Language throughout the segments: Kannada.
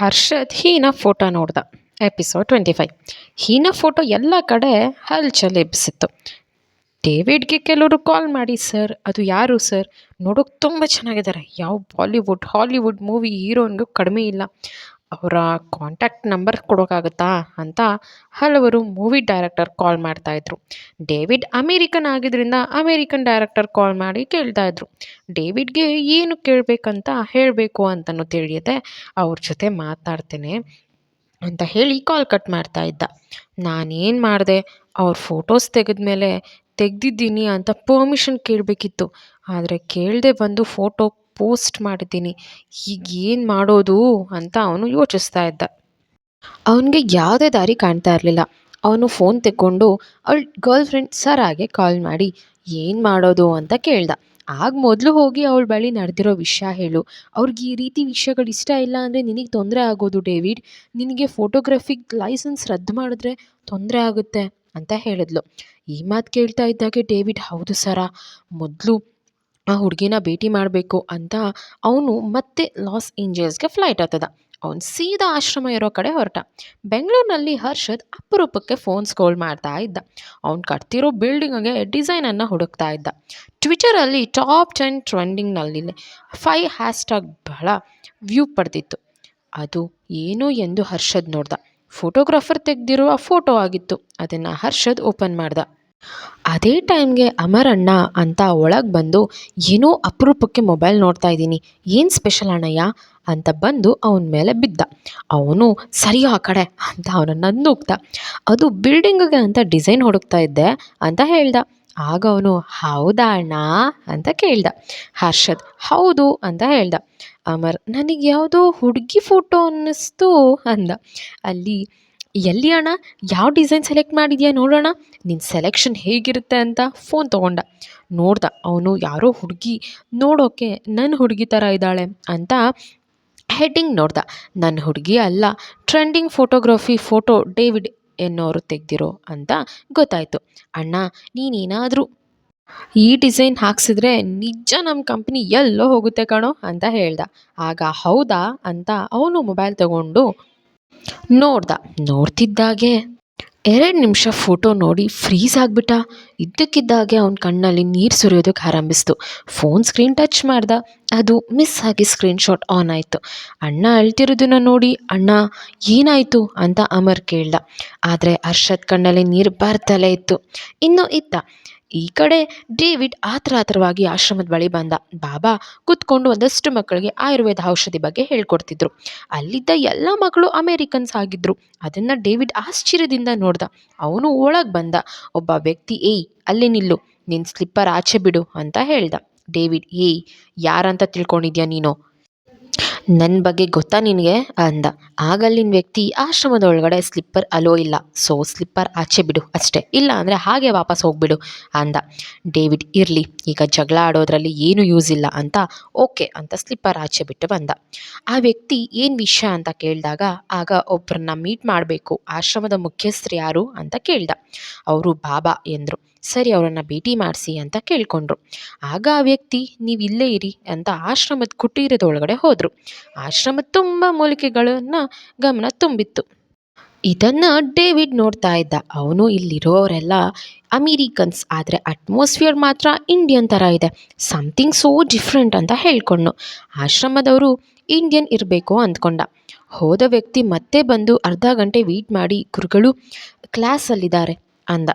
ಹರ್ಷದ್ ಹೀನ ಫೋಟೋ ನೋಡ್ದ. Episode twenty five Heena photo ಎಲ್ಲ ಕಡೆ ಹಲ್ಚಲ್ ಎಬ್ಬಿಸಿತ್ತು. ಡೇವಿಡ್ಗೆ ಕೆಲವರು ಕಾಲ್ ಮಾಡಿ, ಸರ್, ಅದು ಯಾರು, ಸರ್? ನೋಡೋಕೆ ತುಂಬ ಚೆನ್ನಾಗಿದ್ದಾರೆ. ಯಾವ ಬಾಲಿವುಡ್, ಹಾಲಿವುಡ್ ಮೂವಿ ಹೀರೋನ್ಗೂ ಕಡಿಮೆ ಇಲ್ಲ. ಅವರ ಕಾಂಟ್ಯಾಕ್ಟ್ ನಂಬರ್ ಕೊಡೋಕ್ಕಾಗುತ್ತಾ ಅಂತ ಹಲವರು ಮೂವಿ ಡೈರೆಕ್ಟರ್ ಕಾಲ್ ಮಾಡ್ತಾಯಿದ್ರು ಡೇವಿಡ್ ಅಮೇರಿಕನ್ ಆಗಿದ್ದರಿಂದ ಅಮೇರಿಕನ್ ಡೈರೆಕ್ಟರ್ ಕಾಲ್ ಮಾಡಿ ಕೇಳ್ತಾಯಿದ್ರು ಡೇವಿಡ್ಗೆ ಏನು ಕೇಳಬೇಕಂತ ಹೇಳಬೇಕು ಅಂತಲೂ ತಿಳಿಯದೆ ಅವ್ರ ಜೊತೆ ಮಾತಾಡ್ತೇನೆ ಅಂತ ಹೇಳಿ ಕಾಲ್ ಕಟ್ ಮಾಡ್ತಾ ಇದ್ದ. ನಾನೇನು ಮಾಡಿದೆ? ಅವ್ರ ಫೋಟೋಸ್ ತೆಗೆದ್ಮೇಲೆ ತೆಗೆದಿದ್ದೀನಿ ಅಂತ ಪರ್ಮಿಷನ್ ಕೇಳಬೇಕಿತ್ತು. ಆದರೆ ಕೇಳದೆ ಬಂದು ಫೋಟೋ ಪೋಸ್ಟ್ ಮಾಡಿದ್ದೀನಿ. ಈಗ ಏನು ಮಾಡೋದು ಅಂತ ಅವನು ಯೋಚಿಸ್ತಾ ಇದ್ದ. ಅವನಿಗೆ ಯಾವುದೇ ದಾರಿ ಕಾಣ್ತಾ ಇರಲಿಲ್ಲ. ಅವನು ಫೋನ್ ತೆಕ್ಕೊಂಡು, ಅವಳ ಗರ್ಲ್ ಫ್ರೆಂಡ್ ಸರಾಗೆ ಕಾಲ್ ಮಾಡಿ, ಏನು ಮಾಡೋದು? ಅಂತ ಕೇಳ್ದ. ಆಗ ಮೊದಲು ಹೋಗಿ ಅವಳ ಬಳಿ ನಡೆದಿರೋ ವಿಷಯ ಹೇಳು. ಅವ್ರಿಗೆ ಈ ರೀತಿ ವಿಷಯಗಳು ಇಷ್ಟ ಇಲ್ಲ ಅಂದರೆ ನಿನಗೆ ತೊಂದರೆ ಆಗೋದು, ಡೇವಿಡ್? ನಿನಗೆ ಫೋಟೋಗ್ರಫಿಕ್ ಲೈಸೆನ್ಸ್ ರದ್ದು ಮಾಡಿದ್ರೆ ತೊಂದರೆ ಆಗುತ್ತೆ ಅಂತ ಹೇಳಿದ್ಲು. ಈ ಮಾತು ಕೇಳ್ತಾ ಇದ್ದಾಗೆ ಡೇವಿಡ್, ಹೌದು ಸರ. ಮೊದಲು ಆ ಹುಡುಗಿನ ಭೇಟಿ ಮಾಡಬೇಕು ಅಂತ ಅವನು ಮತ್ತೆ ಲಾಸ್ ಏಂಜಲ್ಸ್ಗೆ ಫ್ಲೈಟ್ ಹತ್ತದ. ಅವ್ನು ಸೀದಾ ಆಶ್ರಮ ಇರೋ ಕಡೆ ಹೊರಟ. ಬೆಂಗಳೂರಿನಲ್ಲಿ ಹರ್ಷದ್ ಅಪರೂಪಕ್ಕೆ ಫೋನ್ಸ್ ಕಾಲ್ ಮಾಡ್ತಾ ಇದ್ದ. ಅವ್ನು ಕಟ್ತಿರೋ ಬಿಲ್ಡಿಂಗ್ಗೆ ಡಿಸೈನನ್ನು ಹುಡುಕ್ತಾ ಇದ್ದ. ಟ್ವಿಟರಲ್ಲಿ ಟಾಪ್ ಟೆನ್ ಟ್ರೆಂಡಿಂಗ್ನಲ್ಲಿ ಫೈ ಹ್ಯಾಶ್ಟ್ಯಾಗ್ ಬಹಳ ವ್ಯೂ ಪಡೆದಿತ್ತು. ಅದು ಏನು ಎಂದು ಹರ್ಷದ್ ನೋಡ್ದ. ಫೋಟೋಗ್ರಾಫರ್ ತೆಗೆದಿರುವ ಫೋಟೋ ಆಗಿತ್ತು. ಅದನ್ನು ಹರ್ಷದ್ ಓಪನ್ ಮಾಡ್ದ. ಅದೇ ಟೈಮ್ಗೆ ಅಮರಣ್ಣ ಅಂತ ಒಳಗೆ ಬಂದು, ಏನೋ ಅಪರೂಪಕ್ಕೆ ಮೊಬೈಲ್ ನೋಡ್ತಾ ಇದ್ದೀನಿ. ಏನು ಸ್ಪೆಷಲ್ ಅಣ್ಣಯ್ಯ? ಅಂತ ಬಂದು ಅವನ ಮೇಲೆ ಬಿದ್ದ. ಅವನು, ಸರಿ ಆ ಕಡೆ, ಅಂತ ಅವನನ್ನು ನೂಗ್ದ ಅದು ಬಿಲ್ಡಿಂಗಿಗೆ ಅಂತ ಡಿಸೈನ್ ಹುಡುಕ್ತಾ ಇದ್ದೆ, ಅಂತ ಹೇಳ್ದ. ಆಗ ಅವನು, ಹೌದಾ ಅಣ್ಣ? ಅಂತ ಕೇಳ್ದ. ಹರ್ಷದ್, ಹೌದು, ಅಂತ ಹೇಳ್ದ. ಅಮರ್ ನನಗೆ ಯಾವುದೋ ಹುಡುಗಿ ಫೋಟೋ ಅನ್ನಿಸ್ತು, ಅಂದ. ಅಲ್ಲಿ ಎಲ್ಲಿ ಅಣ್ಣ? ಯಾವ ಡಿಸೈನ್ ಸೆಲೆಕ್ಟ್ ಮಾಡಿದ್ಯಾ ನೋಡೋಣ. ನಿನ್ನ ಸೆಲೆಕ್ಷನ್ ಹೇಗಿರುತ್ತೆ ಅಂತ ಫೋನ್ ತೊಗೊಂಡ. ನೋಡ್ದ, ಅವನು ಯಾರೋ ಹುಡುಗಿ, ನೋಡೋಕೆ ನನ್ನ ಹುಡುಗಿ ಥರ ಇದ್ದಾಳೆ ಅಂತ ಹೆಡ್ಡಿಂಗ್ ನೋಡ್ದ. ನನ್ನ ಹುಡುಗಿ ಅಲ್ಲ ಟ್ರೆಂಡಿಂಗ್ ಫೋಟೋಗ್ರಫಿ ಫೋಟೋ ಡೇವಿಡ್ ಎನ್ನೋರು ತೆಗ್ದಿರೋ ಅಂತ ಗೊತ್ತಾಯಿತು. ಅಣ್ಣ, ನೀನೇನಾದರೂ ಈ ಡಿಸೈನ್ ಹಾಕ್ಸಿದ್ರೆ ನಿಜ ನಮ್ಮ ಕಂಪ್ನಿ ಎಲ್ಲೋ ಹೋಗುತ್ತೆ ಕಣೋ ಅಂತ ಹೇಳ್ದ. ಆಗ ಹೌದಾ ಅಂತ ಅವನು ಮೊಬೈಲ್ ತಗೊಂಡು ನೋಡ್ದ. ನೋಡ್ತಿದ್ದಾಗೆ. ಎರಡು ನಿಮಿಷ ಫೋಟೋ ನೋಡಿ ಫ್ರೀಸ್ ಆಗಿಬಿಟ್ಟ. ಇದ್ದಕ್ಕಿದ್ದಾಗೆ ಅವನ ಕಣ್ಣಲ್ಲಿ ನೀರು ಸುರಿಯೋದಕ್ಕೆ ಆರಂಭಿಸ್ತು. ಫೋನ್ ಸ್ಕ್ರೀನ್ ಟಚ್ ಮಾಡ್ದ. ಅದು ಮಿಸ್ ಆಗಿ ಸ್ಕ್ರೀನ್ ಶಾಟ್ ಆನ್ ಆಯಿತು. ಅಣ್ಣ ಅಳ್ತಿರೋದನ್ನ ನೋಡಿ, ಅಣ್ಣ, ಏನಾಯಿತು? ಅಂತ ಅಮರ್ ಕೇಳ್ದ. ಆದರೆ ಹರ್ಷದ್ ಕಣ್ಣಲ್ಲಿ ನೀರು ಬರ್ತಲೇ ಇತ್ತು. ಇನ್ನೂ ಇತ್ತ. ಈ ಕಡೆ ಡೇವಿಡ್ ಆತರ ಆತರವಾಗಿ ಆಶ್ರಮದ ಬಳಿ ಬಂದ ಬಾಬಾ ಕೂತ್ಕೊಂಡು ಒಂದಷ್ಟು ಮಕ್ಕಳಿಗೆ ಆಯುರ್ವೇದ ಔಷಧಿ ಬಗ್ಗೆ ಹೇಳ್ಕೊಡ್ತಿದ್ರು. ಅಲ್ಲಿದ್ದ ಎಲ್ಲ ಮಕ್ಕಳು ಅಮೇರಿಕನ್ಸ್ ಆಗಿದ್ರು. ಅದನ್ನು ಡೇವಿಡ್ ಆಶ್ಚರ್ಯದಿಂದ ನೋಡ್ದ. ಅವನು ಒಳಗೆ ಬಂದ. ಒಬ್ಬ ವ್ಯಕ್ತಿ, ಏಯ್, ಅಲ್ಲಿ ನಿಲ್ಲು. ನಿನ್ನ ಸ್ಲಿಪ್ಪರ್ ಆಚೆ ಬಿಡು ಅಂತ ಹೇಳ್ದ. ಡೇವಿಡ್, ಏಯ್, ಯಾರಂತ ತಿಳ್ಕೊಂಡಿದ್ಯಾ ನೀನು? ನನ್ನ ಬಗ್ಗೆ ಗೊತ್ತಾ ನಿನಗೆ? ಅಂದ. ಆಗಲ್ಲಿನ ವ್ಯಕ್ತಿ ಆಶ್ರಮದ ಒಳಗಡೆ ಸ್ಲಿಪ್ಪರ್ ಅಲೋ ಇಲ್ಲ. ಸೊ, ಸ್ಲಿಪ್ಪರ್ ಆಚೆ ಬಿಡು ಅಷ್ಟೇ. ಇಲ್ಲ ಅಂದರೆ ಹಾಗೆ ವಾಪಸ್ ಹೋಗ್ಬಿಡು, ಅಂದ. ಡೇವಿಡ್, ಇರಲಿ, ಈಗ ಜಗಳ ಆಡೋದ್ರಲ್ಲಿ ಏನು ಯೂಸ್ ಇಲ್ಲ ಅಂತ ಓಕೆ ಅಂತ ಸ್ಲಿಪ್ಪರ್ ಆಚೆ ಬಿಟ್ಟು ಬಂದ. ಆ ವ್ಯಕ್ತಿ ಏನು ವಿಷಯ ಅಂತ ಕೇಳಿದಾಗ ಆಗ ಒಬ್ಬರನ್ನ ಮೀಟ್ ಮಾಡಬೇಕು, ಆಶ್ರಮದ ಮುಖ್ಯಸ್ಥರು ಯಾರು ಅಂತ ಕೇಳ್ದ. ಅವರು ಬಾಬಾ ಎಂದರು. ಸರಿ, ಅವರನ್ನು ಭೇಟಿ ಮಾಡಿಸಿ ಅಂತ ಕೇಳಿಕೊಂಡ್ರು. ಆಗ ಆ ವ್ಯಕ್ತಿ, ನೀವು ಇಲ್ಲೇ ಇರಿ ಅಂತ ಆಶ್ರಮದ ಕುಟೀರದ ಒಳಗಡೆ ಹೋದರು. ಆಶ್ರಮದ ತುಂಬ ಮೂಲಿಕೆಗಳನ್ನು ಗಮನ ತುಂಬಿತ್ತು. ಇದನ್ನು ಡೇವಿಡ್ ನೋಡ್ತಾ ಇದ್ದ. ಅವನು ಇಲ್ಲಿರೋರೆಲ್ಲ ಅಮೇರಿಕನ್ಸ್, ಆದರೆ ಅಟ್ಮಾಸ್ಫಿಯರ್ ಮಾತ್ರ ಇಂಡಿಯನ್ ಥರ ಇದೆ. ಸಮಥಿಂಗ್ ಸೋ ಡಿಫ್ರೆಂಟ್ ಅಂತ ಹೇಳ್ಕೊಂಡು ಆಶ್ರಮದವರು ಇಂಡಿಯನ್ ಇರಬೇಕು ಅಂದ್ಕೊಂಡ. ಹೋದ ವ್ಯಕ್ತಿ ಮತ್ತೆ ಬಂದು ಅರ್ಧ ಗಂಟೆ ವೆಯ್ಟ್ ಮಾಡಿ, ಗುರುಗಳು ಕ್ಲಾಸಲ್ಲಿದ್ದಾರೆ ಅಂದ.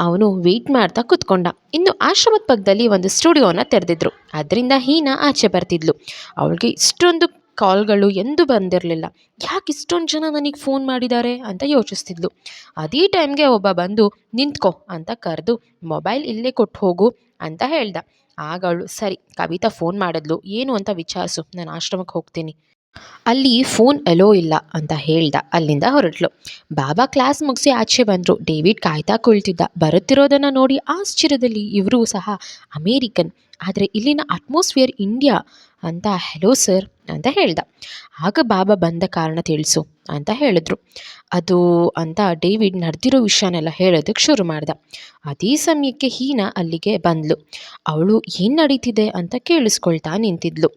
ಅವನು ವೆಯ್ಟ್ ಮಾಡ್ತಾ ಕೂತ್ಕೊಂಡ. ಇನ್ನು ಆಶ್ರಮದ ಪಕ್ಕದಲ್ಲಿ ಒಂದು ಸ್ಟುಡಿಯೋನ ತೆರೆದಿದ್ರು. ಅದರಿಂದ ಹೀನಾ ಆಚೆ ಬರ್ತಿದ್ಲು. ಅವಳಿಗೆ ಇಷ್ಟೊಂದು ಕಾಲ್ಗಳು ಎಂದೂ ಬಂದಿರಲಿಲ್ಲ. ಯಾಕೆ ಇಷ್ಟೊಂದು ಜನ ನನಗೆ ಫೋನ್ ಮಾಡಿದ್ದಾರೆ ಅಂತ ಯೋಚಿಸ್ತಿದ್ಲು. ಅದೇ ಟೈಮ್ಗೆ ಒಬ್ಬ ಬಂದು, ನಿಂತ್ಕೋ ಅಂತ ಕರೆದು ಮೊಬೈಲ್ ಇಲ್ಲೇ ಕೊಟ್ಟು ಹೋಗು ಅಂತ ಹೇಳ್ದ. ಆಗ ಅವಳು, ಸರಿ, ಕವಿತಾ ಫೋನ್ ಮಾಡಿದ್ಲು. ಏನು ಅಂತ ವಿಚಾರಿಸು. ನಾನು ಆಶ್ರಮಕ್ಕೆ ಹೋಗ್ತೀನಿ. ಅಲ್ಲಿ ಫೋನ್ ಅಲೋ ಇಲ್ಲ ಅಂತ ಹೇಳ್ದ. ಅಲ್ಲಿಂದ ಹೊರಟ್ಲು. ಬಾಬಾ ಕ್ಲಾಸ್ ಮುಗಿಸಿ ಆಚೆ ಬಂದರು. ಡೇವಿಡ್ ಕಾಯ್ತಾ ಕುಳಿತಿದ್ದ. ಬರುತ್ತಿರೋದನ್ನು ನೋಡಿ ಆಶ್ಚರ್ಯದಲ್ಲಿ ಇವರು ಸಹ ಅಮೇರಿಕನ್. ಆದರೆ ಇಲ್ಲಿನ ಅಟ್ಮಾಸ್ಫಿಯರ್ ಇಂಡಿಯಾ ಅಂತ ಹೆಲೋ ಸರ್ ಅಂತ ಹೇಳ್ದ. ಆಗ ಬಾಬಾ ಬಂದ ಕಾರಣ ತಿಳಿಸು ಅಂತ ಹೇಳಿದ್ರು. ಅದು ಅಂತ ಡೇವಿಡ್ ನಡೆದಿರೋ ವಿಷಯನೆಲ್ಲ ಹೇಳೋದಕ್ಕೆ ಶುರು ಮಾಡ್ದ. ಅದೇ ಸಮಯಕ್ಕೆ ಹೀನಾ ಅಲ್ಲಿಗೆ ಬಂದ್ಲು. ಅವಳು ಏನು ನಡೀತಿದೆ ಅಂತ ಕೇಳಿಸ್ಕೊಳ್ತಾ ನಿಂತಿದ್ಲು.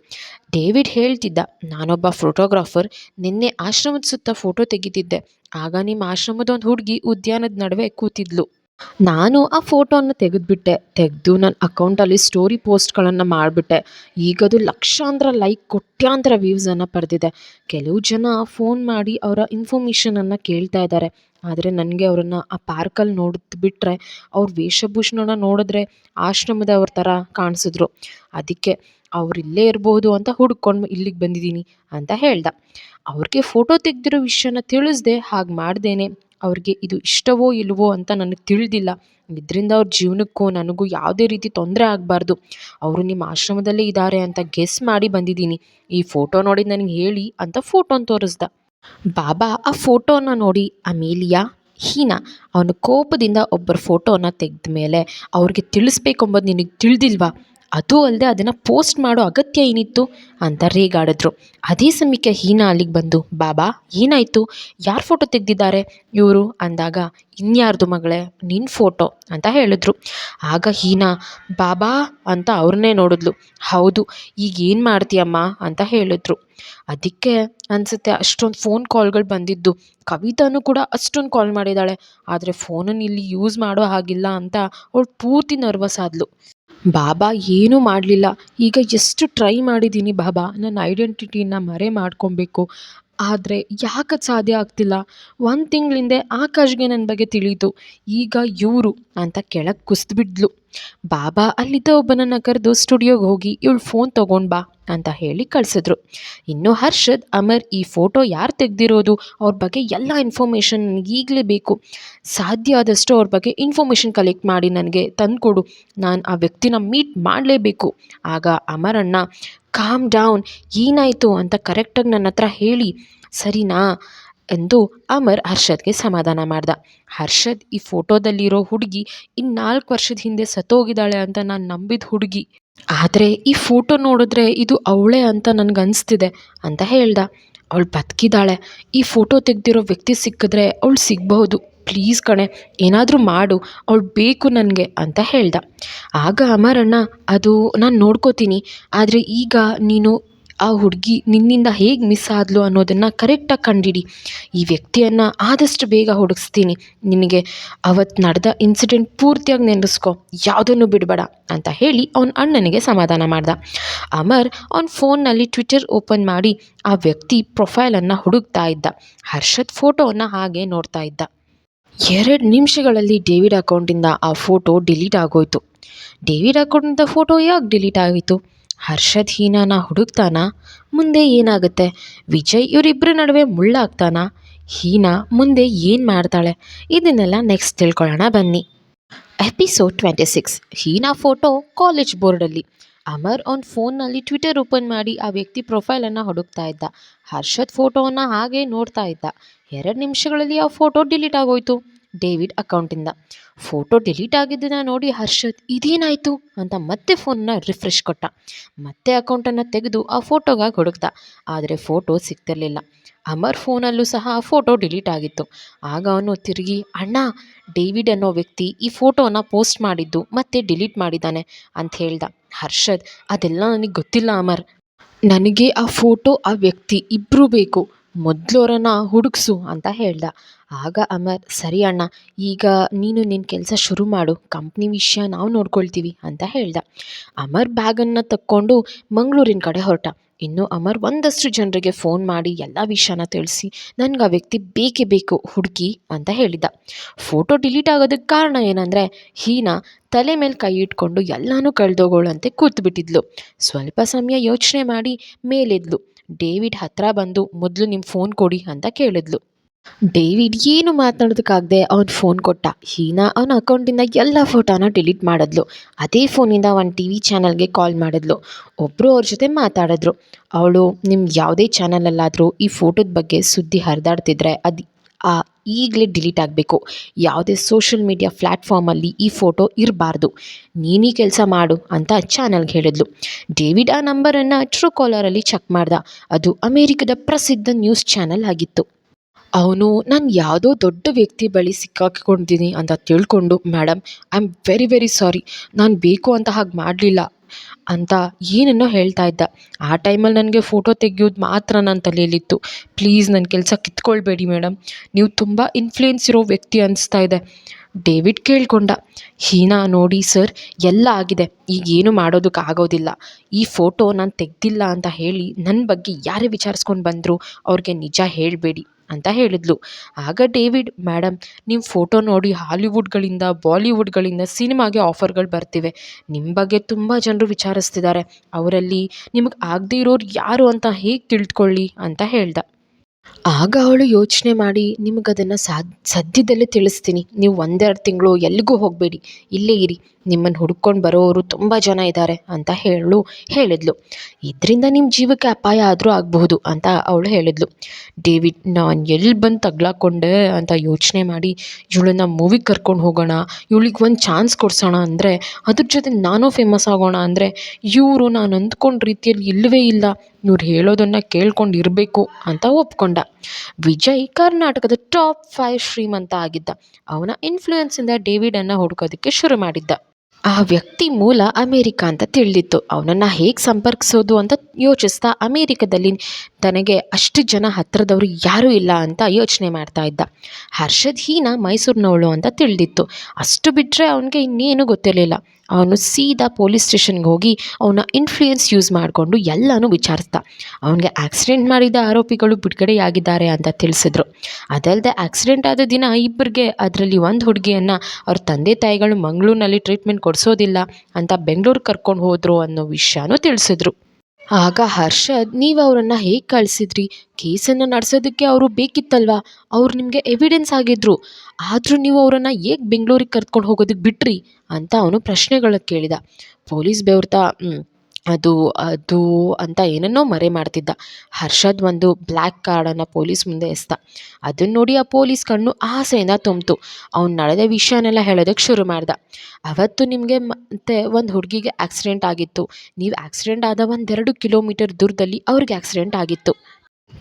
ಡೇವಿಡ್ ಹೇಳ್ತಿದ್ದ, ನಾನೊಬ್ಬ ಫೋಟೋಗ್ರಾಫರ್ ನಿನ್ನೆ ಆಶ್ರಮದ ಸುತ್ತ ಫೋಟೋ ತೆಗಿತಿದ್ದೆ. ಆಗ ನಿಮ್ಮ ಆಶ್ರಮದ ಒಂದು ಹುಡುಗಿ ಉದ್ಯಾನದ ನಡುವೆ ಕೂತಿದ್ಲು. ನಾನು ಆ ಫೋಟೋನ ತೆಗೆದುಬಿಟ್ಟೆ. ತೆಗೆದು ನನ್ನ ಅಕೌಂಟಲ್ಲಿ ಸ್ಟೋರಿ ಪೋಸ್ಟ್ಗಳನ್ನು ಮಾಡಿಬಿಟ್ಟೆ. ಈಗದು ಲಕ್ಷಾಂತರ ಲೈಕ್, ಕೋಟ್ಯಾಂತರ ವ್ಯೂಸನ್ನು ಪಡೆದಿದೆ. ಕೆಲವು ಜನ ಫೋನ್ ಮಾಡಿ ಅವರ ಇನ್ಫಾರ್ಮೇಷನನ್ನು ಕೇಳ್ತಾ ಇದ್ದಾರೆ. ಆದರೆ ನನಗೆ ಅವರನ್ನು ಆ ಪಾರ್ಕಲ್ಲಿ ನೋಡಿದ್ ಬಿಟ್ಟರೆ ಅವ್ರ ವೇಷಭೂಷಣನ ನೋಡಿದ್ರೆ ಆಶ್ರಮದವ್ರ ಥರ ಕಾಣಿಸಿದ್ರು. ಅದಕ್ಕೆ ಅವ್ರು ಇಲ್ಲೇ ಇರಬಹುದು ಅಂತ ಹುಡ್ಕೊಂಡು ಇಲ್ಲಿಗೆ ಬಂದಿದ್ದೀನಿ ಅಂತ ಹೇಳ್ದ. ಅವ್ರಿಗೆ ಫೋಟೋ ತೆಗೆದಿರೋ ವಿಷಯನ ತಿಳಿಸ್ದೆ ಹಾಗೆ ಮಾಡ್ದೇನೆ. ಅವ್ರಿಗೆ ಇದು ಇಷ್ಟವೋ ಇಲ್ವೋ ಅಂತ ನನಗೆ ತಿಳಿದಿಲ್ಲ. ಇದರಿಂದ ಅವ್ರ ಜೀವನಕ್ಕೂ ನನಗೂ ಯಾವುದೇ ರೀತಿ ತೊಂದರೆ ಆಗಬಾರ್ದು. ಅವರು ನಿಮ್ಮ ಆಶ್ರಮದಲ್ಲೇ ಇದ್ದಾರೆ ಅಂತ ಗೆಸ್ ಮಾಡಿ ಬಂದಿದ್ದೀನಿ. ಈ ಫೋಟೋ ನೋಡಿ ನನಗೆ ಹೇಳಿ ಅಂತ ಫೋಟೋನ ತೋರಿಸ್ದ. ಬಾಬಾ, ಆ ಫೋಟೋನ ನೋಡಿ ಅಮೇಲಿಯಾ, ಹೀನಾ, ಅವನು ಕೋಪದಿಂದ ಒಬ್ಬರ ಫೋಟೋನ ತೆಗೆದ ಮೇಲೆ ಅವ್ರಿಗೆ ತಿಳಿಸ್ಬೇಕು ಅಂಬೋದು ನಿನಗೆ ತಿಳಿದಿಲ್ವಾ? ಅದು ಅಲ್ಲದೆ ಅದನ್ನು ಪೋಸ್ಟ್ ಮಾಡೋ ಅಗತ್ಯ ಏನಿತ್ತು ಅಂತ ರೇಗಾಡಿದ್ರು. ಅದೇ ಸಮಯಕ್ಕೆ ಹೀನಾ ಅಲ್ಲಿಗೆ ಬಂದು, ಬಾಬಾ, ಏನಾಯಿತು? ಯಾರು ಫೋಟೋ ತೆಗೆದಿದ್ದಾರೆ? ಇವರು ಅಂದಾಗ, ಇನ್ಯಾರ್ದು ಮಗಳೇ? ನಿನ್ನ ಫೋಟೋ ಅಂತ ಹೇಳಿದ್ರು. ಆಗ ಹೀನಾ, ಬಾಬಾ ಅಂತ ಅವ್ರನ್ನೇ ನೋಡಿದ್ಲು. ಹೌದು, ಈಗ ಏನು ಮಾಡ್ತೀಯಮ್ಮ? ಅಂತ ಹೇಳಿದ್ರು. ಅದಕ್ಕೆ ಅನಿಸುತ್ತೆ, ಅಷ್ಟೊಂದು ಫೋನ್ ಕಾಲ್ಗಳು ಬಂದಿದ್ದು. ಕವಿತಾನು ಕೂಡ ಅಷ್ಟೊಂದು ಕಾಲ್ ಮಾಡಿದ್ದಾಳೆ. ಆದರೆ ಫೋನನ್ನು ಇಲ್ಲಿ ಯೂಸ್ ಮಾಡೋ ಹಾಗಿಲ್ಲ ಅಂತ ಅವಳು ಪೂರ್ತಿ ನರ್ವಸ್ ಆದಳು ಬಾಬಾ ಏನೂ ಮಾಡಲಿಲ್ಲ. ಈಗ ಎಷ್ಟು ಟ್ರೈ ಮಾಡಿದ್ದೀನಿ ಬಾಬಾ. ನನ್ನ ಐಡೆಂಟಿಟಿನ ಮರೆ ಮಾಡ್ಕೊಬೇಕು. ಆದರೆ ಯಾಕದು ಸಾಧ್ಯ ಆಗ್ತಿಲ್ಲ? ಒಂದು ತಿಂಗಳಿಂದೆ ಆಕಾಶ್ಗೆ ನನ್ನ ಬಗ್ಗೆ ತಿಳಿಯಿತು. ಈಗ ಇವರು ಅಂತ ಕೆಳಗೆ ಕುಸಿದ್ಬಿಡ್ಲು ಬಾಬಾ ಅಲ್ಲಿದ್ದ ಒಬ್ಬನನ್ನು ಕರೆದು ಸ್ಟುಡಿಯೋಗೆ ಹೋಗಿ, ಇವಳು ಫೋನ್ ತೊಗೊಂಡು ಬಾ. ಅಂತ ಹೇಳಿ ಕಳಿಸಿದ್ರು. ಇನ್ನು ಹರ್ಷದ್, ಅಮರ್ ಈ ಫೋಟೋ ಯಾರು ತೆಗೆದಿರೋದು? ಅವ್ರ ಬಗ್ಗೆ ಎಲ್ಲ ಇನ್ಫಾರ್ಮೇಷನ್ ಈಗಲೇ ಬೇಕು. ಸಾಧ್ಯ ಆದಷ್ಟು ಅವ್ರ ಬಗ್ಗೆ ಇನ್ಫಾರ್ಮೇಷನ್ ಕಲೆಕ್ಟ್ ಮಾಡಿ ನನಗೆ ತಂದುಕೊಡು. ನಾನು ಆ ವ್ಯಕ್ತಿನ ಮೀಟ್ ಮಾಡಲೇಬೇಕು. ಆಗ ಅಮರಣ್ಣ ಕಾಮ್ ಡೌನ್ ಏನಾಯಿತು? ಅಂತ ಕರೆಕ್ಟಾಗಿ ನನ್ನ ಹತ್ರ ಹೇಳಿ, ಸರಿನಾ? ಎಂದು ಅಮರ್ ಹರ್ಷದ್ಗೆ ಸಮಾಧಾನ ಮಾಡ್ದ. ಹರ್ಷದ್ ಈ ಫೋಟೋದಲ್ಲಿರೋ ಹುಡುಗಿ ಇನ್ನು ನಾಲ್ಕು ವರ್ಷದ ಹಿಂದೆ ಸತ್ತೋಗಿದ್ದಾಳೆ ಅಂತ ನಾನು ನಂಬಿದ ಹುಡುಗಿ. ಆದರೆ ಈ ಫೋಟೋ ನೋಡಿದ್ರೆ ಇದು ಅವಳೇ ಅಂತ ನನಗೆ ಅನಿಸ್ತಿದೆ ಅಂತ ಹೇಳ್ದ. ಅವಳು ಬದುಕಿದ್ದಾಳೆ ಈ ಫೋಟೋ ತೆಗೆದಿರೋ ವ್ಯಕ್ತಿ ಸಿಕ್ಕಿದ್ರೆ ಅವಳು ಸಿಗಬಹುದು. ಪ್ಲೀಸ್ ಕಣೆ, ಏನಾದರೂ ಮಾಡು, ಅವಳು ಬೇಕು ನನಗೆ ಅಂತ ಹೇಳ್ದ. ಆಗ ಅಮರಣ್ಣ, ಅದು ನಾನು ನೋಡ್ಕೋತೀನಿ, ಆದರೆ ಈಗ ನೀನು ಆ ಹುಡುಗಿ ನಿನ್ನಿಂದ ಹೇಗೆ ಮಿಸ್ ಆದ್ಲು ಅನ್ನೋದನ್ನು ಕರೆಕ್ಟಾಗಿ ಕಂಡಿಡಿ. ಈ ವ್ಯಕ್ತಿಯನ್ನು ಆದಷ್ಟು ಬೇಗ ಹುಡುಕಿಸ್ತೀನಿ. ನಿನಗೆ ಅವತ್ತು ನಡೆದ ಇನ್ಸಿಡೆಂಟ್ ಪೂರ್ತಿಯಾಗಿ ನೆನೆಸ್ಕೊ. ಯಾವುದನ್ನು ಬಿಡಬೇಡ ಅಂತ ಹೇಳಿ ಅವನ ಅಣ್ಣನಿಗೆ ಸಮಾಧಾನ ಮಾಡ್ದ. ಅಮರ್ ಅವನ ಫೋನ್ನಲ್ಲಿ ಟ್ವಿಟರ್ ಓಪನ್ ಮಾಡಿ ಆ ವ್ಯಕ್ತಿ ಪ್ರೊಫೈಲನ್ನು ಹುಡುಕ್ತಾ ಇದ್ದ. ಹರ್ಷದ್ ಫೋಟೋವನ್ನು ಹಾಗೆ ನೋಡ್ತಾ ಇದ್ದ. ಎರಡು ನಿಮಿಷಗಳಲ್ಲಿ ಡೇವಿಡ್ ಅಕೌಂಟಿಂದ ಆ ಫೋಟೋ ಡಿಲೀಟ್ ಆಗೋಯ್ತು. ಡೇವಿಡ್ ಅಕೌಂಟಿಂದ ಫೋಟೋ ಯಾಕೆ ಡಿಲೀಟ್ ಆಗೋಯ್ತು? ಹರ್ಷದ್ ಹೀನಾನ ಹುಡುಕ್ತಾನ, ಮುಂದೆ ಏನಾಗುತ್ತೆ? ವಿಜಯ್ ಇವರಿಬ್ಬರ ನಡುವೆ ಮುಳ್ಳಾಗ್ತಾನಾ? ಹೀನಾ ಮುಂದೆ ಏನು ಮಾಡ್ತಾಳೆ? ಇದನ್ನೆಲ್ಲ ನೆಕ್ಸ್ಟ್ ತಿಳ್ಕೊಳ್ಳೋಣ ಬನ್ನಿ. Episode twenty six Heena photo college ಬೋರ್ಡಲ್ಲಿ Amar ಅವ್ನ ಫೋನ್ನಲ್ಲಿ ಟ್ವಿಟರ್ ಓಪನ್ ಮಾಡಿ ಆ ವ್ಯಕ್ತಿ ಪ್ರೊಫೈಲನ್ನು ಹುಡುಕ್ತಾ ಇದ್ದ. ಹರ್ಷದ್ ಫೋಟೋವನ್ನು ಹಾಗೆ ನೋಡ್ತಾ ಇದ್ದ. ಎರಡು ನಿಮಿಷಗಳಲ್ಲಿ ಆ ಫೋಟೋ ಡಿಲೀಟ್ ಆಗೋಯ್ತು. ಡೇವಿಡ್ ಅಕೌಂಟಿಂದ. ಫೋಟೋ ಡಿಲೀಟ್ ಆಗಿದ್ದನ್ನು ನೋಡಿ ಹರ್ಷದ್, ಇದೇನಾಯಿತು? ಅಂತ ಮತ್ತೆ ಫೋನ್ನ ರಿಫ್ರೆಶ್ ಕೊಟ್ಟ. ಮತ್ತೆ ಅಕೌಂಟನ್ನು ತೆಗೆದು ಆ ಫೋಟೋಗಾಗಿ ಹುಡುಕ್ದ. ಆದರೆ ಫೋಟೋ ಸಿಗ್ತಿರಲಿಲ್ಲ. ಅಮರ್ ಫೋನಲ್ಲೂ ಸಹ ಆ ಫೋಟೋ ಡಿಲೀಟ್ ಆಗಿತ್ತು. ಆಗ ಅವನು ತಿರುಗಿ, ಅಣ್ಣ, ಡೇವಿಡ್ ಅನ್ನೋ ವ್ಯಕ್ತಿ ಈ ಫೋಟೋನ ಪೋಸ್ಟ್ ಮಾಡಿದ್ದು ಮತ್ತೆ ಡಿಲೀಟ್ ಮಾಡಿದ್ದಾನೆ ಅಂತ ಹೇಳ್ದ. ಹರ್ಷದ್, ಅದೆಲ್ಲ ನನಗೆ ಗೊತ್ತಿಲ್ಲ ಅಮರ್. ನನಗೆ ಆ ಫೋಟೋ, ಆ ವ್ಯಕ್ತಿ ಇಬ್ಬರೂ ಬೇಕು. ಮೊದಲು ಅವರನ್ನ ಹುಡುಕ್ಸು ಅಂತ ಹೇಳ್ದ. ಆಗ ಅಮರ್, ಸರಿ ಅಣ್ಣ, ಈಗ ನೀನು ನಿನ್ನ ಕೆಲಸ ಶುರು ಮಾಡು, ಕಂಪ್ನಿ ವಿಷಯ ನಾವು ನೋಡ್ಕೊಳ್ತೀವಿ ಅಂತ ಹೇಳ್ದ. ಅಮರ್ ಬ್ಯಾಗನ್ನು ತಕ್ಕೊಂಡು ಮಂಗಳೂರಿನ ಕಡೆ ಹೊರಟ. ಇನ್ನು ಅಮರ್ ಒಂದಷ್ಟು ಜನರಿಗೆ ಫೋನ್ ಮಾಡಿ ಎಲ್ಲ ವಿಷಯನ ತಿಳಿಸಿ, ನನಗೆ ಆ ವ್ಯಕ್ತಿ ಬೇಕೇ ಬೇಕು, ಹುಡುಕಿ ಅಂತ ಹೇಳಿದ್ದ ಫೋಟೋ ಡಿಲೀಟ್ ಆಗೋದಕ್ಕೆ ಕಾರಣ ಏನಂದರೆ, ಹೀನಾ ತಲೆ ಮೇಲೆ ಕೈ ಇಟ್ಕೊಂಡು ಎಲ್ಲನೂ ಕಳೆದೋಗೋಳಂತೆ ಕೂತ್ಬಿಟ್ಟಿದ್ಲು. ಸ್ವಲ್ಪ ಸಮಯ ಯೋಚನೆ ಮಾಡಿ ಮೇಲೆದ್ಲು. ಡೇವಿಡ್ ಹತ್ರ ಬಂದು, ಮೊದಲು ನಿಮ್ಮ ಫೋನ್ ಕೊಡಿ ಅಂತ ಕೇಳಿದ್ಲು. ಡೇವಿಡ್ ಏನು ಮಾತನಾಡೋದಕ್ಕಾಗದೆ ಅವ್ನು ಫೋನ್ ಕೊಟ್ಟ. ಹೀನಾ ಅವನ ಅಕೌಂಟಿಂದ ಎಲ್ಲ ಫೋಟೋನ ಡಿಲೀಟ್ ಮಾಡಿದ್ಲು. ಅದೇ ಫೋನಿಂದ ಒಂದು ಟಿ ವಿ ಚಾನಲ್ಗೆ ಕಾಲ್ ಮಾಡಿದ್ಲು. ಒಬ್ಬರು ಅವ್ರ ಜೊತೆ ಮಾತಾಡಿದ್ರು. ಅವಳು ನಿಮ್ಮ ಯಾವುದೇ ಚಾನಲಲ್ಲಾದರೂ ಈ ಫೋಟೋದ ಬಗ್ಗೆ ಸುದ್ದಿ ಹರಿದಾಡ್ತಿದ್ರೆ ಅದು ಈಗಲೇ ಡಿಲೀಟ್ ಆಗಬೇಕು. ಯಾವುದೇ ಸೋಷಿಯಲ್ ಮೀಡಿಯಾ ಪ್ಲ್ಯಾಟ್ಫಾರ್ಮಲ್ಲಿ ಈ ಫೋಟೋ ಇರಬಾರ್ದು. ನೀನೀ ಕೆಲಸ ಮಾಡು ಅಂತ ಚಾನಲ್ಗೆ ಹೇಳಿದ್ಲು. ಡೇವಿಡ್ ಆ ನಂಬರನ್ನು ಟ್ರೂ ಕಾಲರಲ್ಲಿ ಚೆಕ್ ಮಾಡ್ದ. ಅದು ಅಮೇರಿಕದ ಪ್ರಸಿದ್ಧ ನ್ಯೂಸ್ ಚಾನಲ್ ಆಗಿತ್ತು. ಅವನು, ನಾನು ಯಾವುದೋ ದೊಡ್ಡ ವ್ಯಕ್ತಿ ಬಳಿ ಸಿಕ್ಕಾಕೊಂಡಿದ್ದೀನಿ ಅಂತ ತಿಳ್ಕೊಂಡು madam I am very very sorry ನಾನು ಬೇಕು ಅಂತ ಹಾಗೆ ಮಾಡಲಿಲ್ಲ. ಅಂತ ಏನೇನೋ ಹೇಳ್ತಾ ಇದ್ದ. ಆ ಟೈಮಲ್ಲಿ ನನಗೆ ಫೋಟೋ ತೆಗೆಯೋದು ಮಾತ್ರ ನನ್ನ ತಲೆಯಲ್ಲಿತ್ತು. ಪ್ಲೀಸ್ ನನ್ನ ಕೆಲಸ ಕಿತ್ಕೊಳ್ಬೇಡಿ ಮೇಡಮ್ ನೀವು ತುಂಬ ಇನ್ಫ್ಲುಯೆನ್ಸ್ ಇರೋ ವ್ಯಕ್ತಿ ಅನಿಸ್ತಾ ಇದೆ. ಡೇವಿಡ್ ಕೇಳ್ಕೊಂಡ, ಹೀನಾ, ನೋಡಿ ಸರ್, ಎಲ್ಲ ಆಗಿದೆ. ಈಗ ಏನು ಮಾಡೋದಕ್ಕಾಗೋದಿಲ್ಲ ಈ ಫೋಟೋ ನಾನು ತೆಗ್ದಿಲ್ಲ ಅಂತ ಹೇಳಿ ನನ್ನ ಬಗ್ಗೆ ಯಾರೇ ವಿಚಾರಿಸ್ಕೊಂಡು ಬಂದರೂ ಅವ್ರಿಗೆ ನಿಜ ಹೇಳಬೇಡಿ. ಅಂತ ಹೇಳಿದ್ಲು. ಆಗ ಡೇವಿಡ್ ಮೇಡಮ್ ನಿಮ್ಮ ಫೋಟೋ ನೋಡಿ ಹಾಲಿವುಡ್ಗಳಿಂದ, ಬಾಲಿವುಡ್ಗಳಿಂದ ಸಿನಿಮಾಗೆ ಆಫರ್ಗಳು ಬರ್ತಿವೆ. ನಿಮ್ಮ ಬಗ್ಗೆ ತುಂಬ ಜನರು ವಿಚಾರಿಸ್ತಿದ್ದಾರೆ. ಅವರಲ್ಲಿ ನಿಮಗೆ ಆಗದೇ ಇರೋರು ಯಾರು ಅಂತ ಹೇಗೆ ತಿಳ್ಕೊಳ್ಳಿ ಅಂತ ಹೇಳ್ದ. ಆಗ ಅವಳು ಯೋಚನೆ ಮಾಡಿ, ನಿಮಗದನ್ನು ಸಾ ಸದ್ಯದಲ್ಲೇ ತಿಳಿಸ್ತೀನಿ. ನೀವು ಒಂದೆರಡು ತಿಂಗಳು ಎಲ್ಲಿಗೂ ಹೋಗಬೇಡಿ. ಇಲ್ಲೇ ಇರಿ. ನಿಮ್ಮನ್ನು ಹುಡ್ಕೊಂಡು ಬರೋರು ತುಂಬ ಜನ ಇದ್ದಾರೆ ಅಂತ ಹೇಳು, ಹೇಳಿದ್ಲು. ಇದರಿಂದ ನಿಮ್ಮ ಜೀವಕ್ಕೆ ಅಪಾಯ ಆದರೂ ಆಗಬಹುದು ಅಂತ ಅವಳು ಹೇಳಿದ್ಲು. ಡೇವಿಡ್, ನಾನು ಎಲ್ಲಿ ಬಂದು ತಗ್ಲಾಕೊಂಡೆ ಅಂತ ಯೋಚನೆ ಮಾಡಿ, ಇವಳನ್ನ ಮೂವಿಗೆ ಕರ್ಕೊಂಡು ಹೋಗೋಣ, ಇವಳಿಗೆ ಒಂದು ಚಾನ್ಸ್ ಕೊಡ್ಸೋಣ ಅಂದರೆ, ಅದ್ರ ಜೊತೆ ನಾನು ಫೇಮಸ್ ಆಗೋಣ ಅಂದರೆ, ಇವರು ನಾನು ಅಂದ್ಕೊಂಡ ರೀತಿಯಲ್ಲಿ ಇಲ್ಲವೇ ಇಲ್ಲ, ಇವ್ರು ಹೇಳೋದನ್ನು ಕೇಳ್ಕೊಂಡು ಇರಬೇಕು ಅಂತ ಒಪ್ಕೊಂಡ. ವಿಜಯ್ ಕರ್ನಾಟಕದ ಟಾಪ್ ಫೈವ್ ಶ್ರೀಮಂತ ಆಗಿದ್ದ. ಅವನ ಇನ್ಫ್ಲೂಯೆನ್ಸಿಂದ ಡೇವಿಡನ್ನು ಹುಡುಕೋದಕ್ಕೆ ಶುರು ಮಾಡಿದ್ದ. ಆ ವ್ಯಕ್ತಿ ಮೂಲ ಅಮೇರಿಕ ಅಂತ ತಿಳಿದಿತ್ತು. ಅವನನ್ನು ಹೇಗೆ ಸಂಪರ್ಕಿಸೋದು ಅಂತ ಯೋಚಿಸ್ತಾ ಅಮೇರಿಕದಲ್ಲಿ ತನಗೆ ಅಷ್ಟು ಜನ ಹತ್ತಿರದವರು ಯಾರೂ ಇಲ್ಲ ಅಂತ ಯೋಚನೆ ಮಾಡ್ತಾ ಇದ್ದ. ಹರ್ಷದ್ ಹೀನ ಮೈಸೂರಿನವಳು ಅಂತ ತಿಳಿದಿತ್ತು. ಅಷ್ಟು ಬಿಟ್ಟರೆ ಅವನಿಗೆ ಇನ್ನೇನು ಗೊತ್ತಿರಲಿಲ್ಲ. ಅವನು ಸೀದಾ ಪೊಲೀಸ್ ಸ್ಟೇಷನ್ಗೆ ಹೋಗಿ ಅವನ ಇನ್ಫ್ಲೂಯೆನ್ಸ್ ಯೂಸ್ ಮಾಡಿಕೊಂಡು ಎಲ್ಲನೂ ವಿಚಾರಿಸ್ದ. ಅವನಿಗೆ ಆಕ್ಸಿಡೆಂಟ್ ಮಾಡಿದ ಆರೋಪಿಗಳು ಬಿಡುಗಡೆಯಾಗಿದ್ದಾರೆ ಅಂತ ತಿಳಿಸಿದ್ರು. ಅದಲ್ಲದೆ ಆಕ್ಸಿಡೆಂಟ್ ಆದ ದಿನ ಇಬ್ಬರಿಗೆ ಅದರಲ್ಲಿ ಒಂದು ಹುಡುಗಿಯನ್ನು ಅವ್ರ ತಂದೆ ತಾಯಿಗಳು ಮಂಗಳೂರಿನಲ್ಲಿ ಟ್ರೀಟ್ಮೆಂಟ್ ಕೊಡಿಸೋದಿಲ್ಲ ಅಂತ ಬೆಂಗಳೂರು ಕರ್ಕೊಂಡು ಹೋದರು ಅನ್ನೋ ವಿಷಯನೂ ತಿಳಿಸಿದ್ರು. ಆಗ ಹರ್ಷದ್ ನೀವು ಅವರನ್ನು ಹೇಗೆ ಕಳಿಸಿದ್ರಿ? ಕೇಸನ್ನು ನಡೆಸೋದಕ್ಕೆ ಅವರು ಬೇಕಿತ್ತಲ್ವಾ? ಅವ್ರು ನಿಮಗೆ ಎವಿಡೆನ್ಸ್ ಆಗಿದ್ದರು ಆದರೂ ನೀವು ಅವರನ್ನು ಹೇಗೆ ಬೆಂಗಳೂರಿಗೆ ಕರ್ಕೊಂಡು ಹೋಗೋದಕ್ಕೆ ಬಿಟ್ರಿ? ಅಂತ ಅವನು ಪ್ರಶ್ನೆಗಳು ಕೇಳಿದ. ಪೊಲೀಸ್ ಬೆವ್ರತ "ಹ್ಮ್, ಅದು ಅದು ಅಂತ ಏನನ್ನೋ ಮರೆ ಮಾಡ್ತಿದ್ದ. ಹರ್ಷದ್ ಒಂದು ಬ್ಲ್ಯಾಕ್ ಕಾರ್ಡನ್ನು ಪೊಲೀಸ್ ಮುಂದೆ ಎಸ್ದ. ಅದನ್ನು ನೋಡಿ ಆ ಪೊಲೀಸ್ ಕಣ್ಣು ಆಸೆಯಿಂದ ತುಂಬಿತು. ಅವ್ನು ನಡೆದ ವಿಷಯನೆಲ್ಲ ಹೇಳೋದಕ್ಕೆ ಶುರು ಮಾಡ್ದ. ಅವತ್ತು ನಿಮಗೆ ಮತ್ತೆ ಒಂದು ಹುಡುಗಿಗೆ ಆಕ್ಸಿಡೆಂಟ್ ಆಗಿತ್ತು. ನೀವು ಆಕ್ಸಿಡೆಂಟ್ ಆದ ಒಂದೆರಡು ಕಿಲೋಮೀಟರ್ ದೂರದಲ್ಲಿ ಅವ್ರಿಗೆ ಆಕ್ಸಿಡೆಂಟ್ ಆಗಿತ್ತು.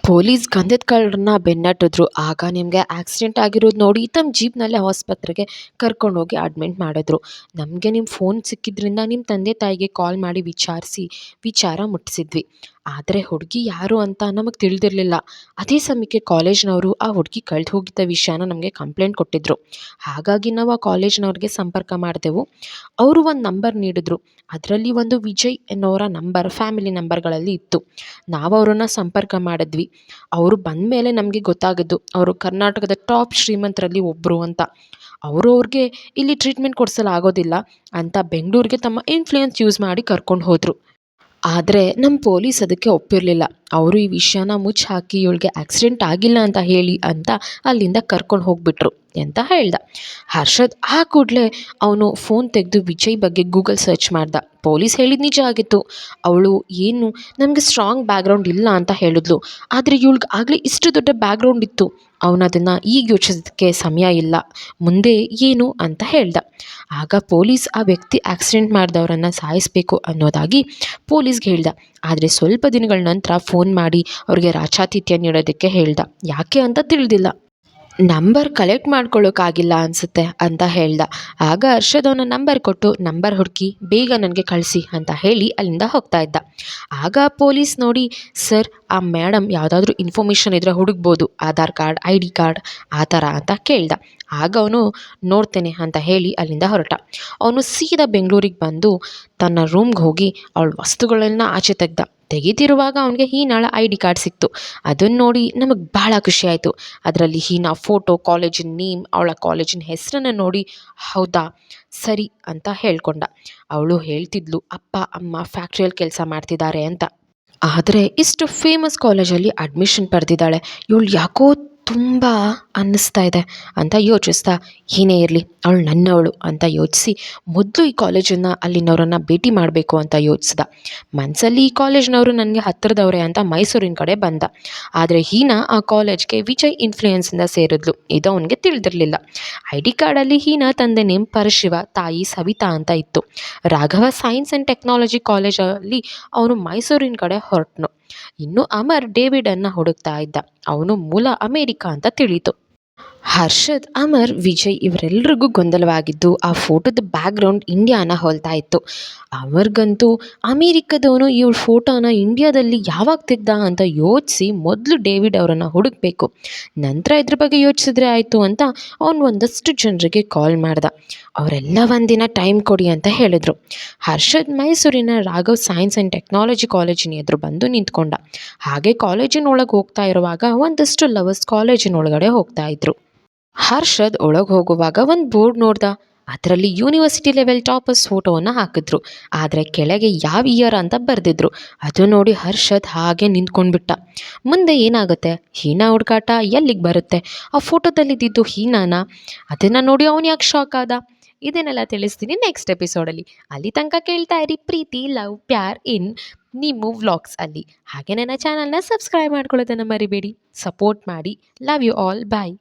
ಪೊಲೀಸ್ ಗಂಧದ ಕಳ್ಳರನ್ನ ಬೆನ್ನಟ್ಟಿದ್ರು. ಆಗ ನಿಮಗೆ ಆಕ್ಸಿಡೆಂಟ್ ಆಗಿರೋದು ನೋಡಿ ತಮ್ಮ ಜೀಪ್ನಲ್ಲೇ ಆಸ್ಪತ್ರೆಗೆ ಕರ್ಕೊಂಡೋಗಿ ಅಡ್ಮಿಂಟ್ ಮಾಡಿದ್ರು. ನಮಗೆ ನಿಮ್ಮ ಫೋನ್ ಸಿಕ್ಕಿದ್ರಿಂದ ನಿಮ್ಮ ತಂದೆ ತಾಯಿಗೆ ಕಾಲ್ ಮಾಡಿ ವಿಚಾರಿಸಿ, ವಿಚಾರ ಮುಟ್ಟಿಸಿದ್ವಿ ಆದರೆ ಹುಡುಗಿ ಯಾರು ಅಂತ ನಮಗೆ ತಿಳಿದಿರಲಿಲ್ಲ. ಅದೇ ಸಮಯಕ್ಕೆ ಕಾಲೇಜ್ನವರು ಆ ಹುಡುಗಿ ಕಳೆದು ಹೋಗಿದ್ದ ವಿಷಯನ ನಮಗೆ ಕಂಪ್ಲೇಂಟ್ ಕೊಟ್ಟಿದ್ದರು ಹಾಗಾಗಿ ನಾವು ಆ ಕಾಲೇಜ್ನವ್ರಿಗೆ ಸಂಪರ್ಕ ಮಾಡಿದೆವು. ಅವರು ಒಂದು ನಂಬರ್ ನೀಡಿದ್ರು. ಅದರಲ್ಲಿ ಒಂದು ವಿಜಯ್ ಎನ್ನುವರ ನಂಬರ್, ಫ್ಯಾಮಿಲಿ ನಂಬರ್ಗಳಲ್ಲಿ ಇತ್ತು. ನಾವು ಅವರನ್ನು ಸಂಪರ್ಕ ಮಾಡಿದ್ವಿ. ಅವರು ಬಂದ ಮೇಲೆ ನಮಗೆ ಗೊತ್ತಾಗಿದ್ದು, ಅವರು ಕರ್ನಾಟಕದ ಟಾಪ್ ಶ್ರೀಮಂತರಲ್ಲಿ ಒಬ್ಬರು ಅಂತ. ಅವರು ಅವ್ರಿಗೆ ಇಲ್ಲಿ ಟ್ರೀಟ್ಮೆಂಟ್ ಕೊಡಿಸಲು ಆಗೋದಿಲ್ಲ ಅಂತ ಬೆಂಗಳೂರಿಗೆ ತಮ್ಮ ಇನ್ಫ್ಲೂಯೆನ್ಸ್ ಯೂಸ್ ಮಾಡಿ ಕರ್ಕೊಂಡು ಹೋದರು. ಆದರೆ ನಮ್ಮ ಪೊಲೀಸ್ ಅದಕ್ಕೆ ಒಪ್ಪಿರಲಿಲ್ಲ. ಅವರು ಈ ವಿಷಯನ ಮುಚ್ಚಿ ಹಾಕಿ ಇವಳಿಗೆ ಆಕ್ಸಿಡೆಂಟ್ ಆಗಿಲ್ಲ ಅಂತ ಹೇಳಿ ಅಂತ ಅಲ್ಲಿಂದ ಕರ್ಕೊಂಡು ಹೋಗ್ಬಿಟ್ರು. ಅಂತ ಹೇಳ್ದ? ಹರ್ಷದ್ ಆ ಕೂಡಲೇ ಅವನು ಫೋನ್ ತೆಗೆದು ವಿಜಯ್ ಬಗ್ಗೆ ಗೂಗಲ್ ಸರ್ಚ್ ಮಾಡ್ದ. ಪೊಲೀಸ್ ಹೇಳಿದ ನಿಜ ಆಗಿತ್ತು. ಅವಳು, ಏನು? ನಮಗೆ ಸ್ಟ್ರಾಂಗ್ ಬ್ಯಾಕ್ಗ್ರೌಂಡ್ ಇಲ್ಲ ಅಂತ ಹೇಳಿದ್ಲು. ಆದರೆ ಇವಳಿಗೆ ಆಗಲೇ ಇಷ್ಟು ದೊಡ್ಡ ಬ್ಯಾಕ್ಗ್ರೌಂಡ್ ಇತ್ತು. ಅವನು ಅದನ್ನು ಈಗ ಯೋಚಿಸೋದಕ್ಕೆ ಸಮಯ ಇಲ್ಲ. ಮುಂದೆ ಏನು? ಅಂತ ಹೇಳ್ದ. ಆಗ ಪೊಲೀಸ್ ಆ ವ್ಯಕ್ತಿ ಆಕ್ಸಿಡೆಂಟ್ ಮಾಡಿದವರನ್ನು ಸಾಯಿಸಬೇಕು ಅನ್ನೋದಾಗಿ ಪೊಲೀಸ್ಗೆ ಹೇಳ್ದ. ಆದರೆ ಸ್ವಲ್ಪ ದಿನಗಳ ನಂತರ ಫೋನ್ ಮಾಡಿ ಅವ್ರಿಗೆ ರಾಚಾತಿಥ್ಯ ನೀಡೋದಕ್ಕೆ ಹೇಳ್ದ. ಯಾಕೆ ಅಂತ ತಿಳಿದಿಲ್ಲ. ನಂಬರ್ ಕಲೆಕ್ಟ್ ಮಾಡ್ಕೊಳ್ಳೋಕ್ಕಾಗಿಲ್ಲ ಅನಿಸುತ್ತೆ ಅಂತ ಹೇಳ್ದ. ಆಗ ಹರ್ಷದ್ ಅವನ ನಂಬರ್ ಕೊಟ್ಟು ನಂಬರ್ ಹುಡುಕಿ, ಬೇಗ ನನಗೆ ಕಳಿಸಿ ಅಂತ ಹೇಳಿ ಅಲ್ಲಿಂದ ಹೋಗ್ತಾ ಇದ್ದ. ಆಗ ಪೊಲೀಸ್ ನೋಡಿ, ಸರ್, ಆ ಮೇಡಮ್ ಯಾವುದಾದ್ರೂ ಇನ್ಫಾರ್ಮೇಷನ್ ಇದ್ದರೆ ಹುಡುಕ್ಬೋದು, Aadhaar card I D card, ಆ ಥರ ಅಂತ ಕೇಳ್ದ. ಆಗ ಅವನು ನೋಡ್ತೇನೆ ಅಂತ ಹೇಳಿ ಅಲ್ಲಿಂದ ಹೊರಟ. ಅವನು ಸೀದಾ ಬೆಂಗಳೂರಿಗೆ ಬಂದು ತನ್ನ ರೂಮ್ಗೆ ಹೋಗಿ ಅವಳ ವಸ್ತುಗಳನ್ನ ಆಚೆ ತೆಗ್ದ. ತೆಗಿತಿರುವಾಗ ಅವನಿಗೆ ಹೀನಾಳ ಐ ಡಿ ಕಾರ್ಡ್ ಸಿಕ್ತು. ಅದನ್ನು ನೋಡಿ ನಮಗೆ ಭಾಳ ಖುಷಿ ಆಯಿತು. ಅದರಲ್ಲಿ ಹೀನಾ ಫೋಟೋ ಕಾಲೇಜಿನ ನೇಮ್ ಅವಳ ಕಾಲೇಜಿನ ಹೆಸರನ್ನು ನೋಡಿ ಹೌದಾ, ಸರಿ ಅಂತ ಹೇಳ್ಕೊಂಡ. ಅವಳು ಹೇಳ್ತಿದ್ಲು, ಅಪ್ಪ, ಅಮ್ಮ ಫ್ಯಾಕ್ಟ್ರಿಯಲ್ಲಿ ಕೆಲಸ ಮಾಡ್ತಿದ್ದಾರೆ ಅಂತ. ಆದರೆ ಇಷ್ಟು ಫೇಮಸ್ ಕಾಲೇಜಲ್ಲಿ ಅಡ್ಮಿಷನ್ ಪಡೆದಿದ್ದಾಳೆ. ಇವಳು ಯಾಕೋ ತುಂಬ ಅನ್ನಿಸ್ತಾ ಇದೆ ಅಂತ ಯೋಚಿಸ್ತಾ ಏನೇ ಇರಲಿ, ಅವಳು ನನ್ನವಳು ಅಂತ ಯೋಚಿಸಿ ಮೊದಲು ಈ ಕಾಲೇಜನ್ನು ಅಲ್ಲಿನವರನ್ನು ಭೇಟಿ ಮಾಡಬೇಕು ಅಂತ ಯೋಚಿಸ್ದ. ಮನಸ್ಸಲ್ಲಿ ಈ ಕಾಲೇಜ್ನವರು ನನಗೆ ಹತ್ತಿರದವ್ರೆ ಅಂತ ಮೈಸೂರಿನ ಕಡೆ ಬಂದ. ಆದರೆ ಹೀನಾ ಆ ಕಾಲೇಜ್ಗೆ ವಿಜಯ್ ಇನ್ಫ್ಲೂಯೆನ್ಸಿಂದ ಸೇರಿದ್ಲು. ಇದು ಅವನಿಗೆ ತಿಳಿದಿರಲಿಲ್ಲ. ಐ ಡಿ ಕಾರ್ಡಲ್ಲಿ ಹೀನಾ ತಂದೆ ನೇಮ್ ಪರಶಿವ, ತಾಯಿ ಸವಿತಾ ಅಂತ ಇತ್ತು. ರಾಘವ ಸೈನ್ಸ್ ಆ್ಯಂಡ್ ಟೆಕ್ನಾಲಜಿ ಕಾಲೇಜಲ್ಲಿ ಅವನು ಮೈಸೂರಿನ ಕಡೆ ಹೊರಟನು. ಇನ್ನು ಅಮರ್ ಡೇವಿಡನ್ನು ಹುಡುಕ್ತಾ ಇದ್ದ. ಅವನು ಮೂಲ ಅಮೇರಿಕ ಅಂತ ತಿಳಿಯಿತು ಹರ್ಷದ್, ಅಮರ್, ವಿಜಯ್ ಇವರೆಲ್ರಿಗೂ ಗೊಂದಲವಾಗಿದ್ದು ಆ ಫೋಟೋದ ಬ್ಯಾಕ್ಗ್ರೌಂಡ್ ಇಂಡಿಯಾನ ಹೋಲ್ತಾ ಇತ್ತು. ಅವ್ರಿಗಂತೂ ಅಮೇರಿಕದವನು ಇವ್ರ ಫೋಟೋನ ಇಂಡಿಯಾದಲ್ಲಿ ಯಾವಾಗ ತೆಗ್ದ ಅಂತ ಯೋಚಿಸಿ ಮೊದಲು ಡೇವಿಡ್ ಅವರನ್ನು ಹುಡುಕಬೇಕು. ನಂತರ ಇದ್ರ ಬಗ್ಗೆ ಯೋಚಿಸಿದ್ರೆ ಆಯಿತು ಅಂತ ಅವನು ಒಂದಷ್ಟು ಜನರಿಗೆ ಕಾಲ್ ಮಾಡ್ದ. ಅವರೆಲ್ಲ ಒಂದಿನ ಟೈಮ್ ಕೊಡಿ ಅಂತ ಹೇಳಿದರು. ಹರ್ಷದ್ ಮೈಸೂರಿನ ರಾಘವ್ ಸೈನ್ಸ್ ಆ್ಯಂಡ್ ಟೆಕ್ನಾಲಜಿ ಕಾಲೇಜಿನ ಎದುರು ಬಂದು ನಿಂತ್ಕೊಂಡ. ಹಾಗೆ ಕಾಲೇಜಿನೊಳಗೆ ಹೋಗ್ತಾ ಇರುವಾಗ ಒಂದಷ್ಟು ಲವರ್ಸ್ ಕಾಲೇಜಿನೊಳಗಡೆ ಹೋಗ್ತಾ ಇದ್ರು. ಹರ್ಷದ್ ಒಳಗೆ ಹೋಗುವಾಗ ಒಂದು ಬೋರ್ಡ್ ನೋಡ್ದ. ಅದರಲ್ಲಿ ಯೂನಿವರ್ಸಿಟಿ ಲೆವೆಲ್ ಟಾಪರ್ಸ್ ಫೋಟೋವನ್ನು ಹಾಕಿದ್ರು. ಆದರೆ ಕೆಳಗೆ ಯಾವ ಇಯರ್ ಅಂತ ಬರೆದಿದ್ರು. ಅದು ನೋಡಿ ಹರ್ಷದ್ ಹಾಗೆ ನಿಂತ್ಕೊಂಡ್ಬಿಟ್ಟ. ಮುಂದೆ ಏನಾಗುತ್ತೆ? ಹೀನಾ ಹುಡುಕಾಟ ಎಲ್ಲಿಗೆ ಬರುತ್ತೆ? ಆ ಫೋಟೋದಲ್ಲಿದ್ದಿದ್ದು ಹೀನಾನ? ಅದನ್ನು ನೋಡಿ ಅವನು ಯಾಕೆ ಶಾಕ್ ಆದ? ಇದನ್ನೆಲ್ಲ ತಿಳಿಸ್ತೀನಿ ನೆಕ್ಸ್ಟ್ ಎಪಿಸೋಡಲ್ಲಿ ಅಲ್ಲಿ. ತನಕ ಕೇಳ್ತಾ ಇರಿ ಪ್ರೀತಿ, ಲವ್, ಪ್ಯಾರ್ ಇನ್ ನಿಮ್ಮ ವ್ಲಾಗ್ಸ್ ಅಲ್ಲಿ. ಹಾಗೆ ನನ್ನ ಚಾನಲ್ನ ಸಬ್ಸ್ಕ್ರೈಬ್ ಮಾಡ್ಕೊಳ್ಳೋದನ್ನು ಮರಿಬೇಡಿ. ಸಪೋರ್ಟ್ ಮಾಡಿ. Love you all bye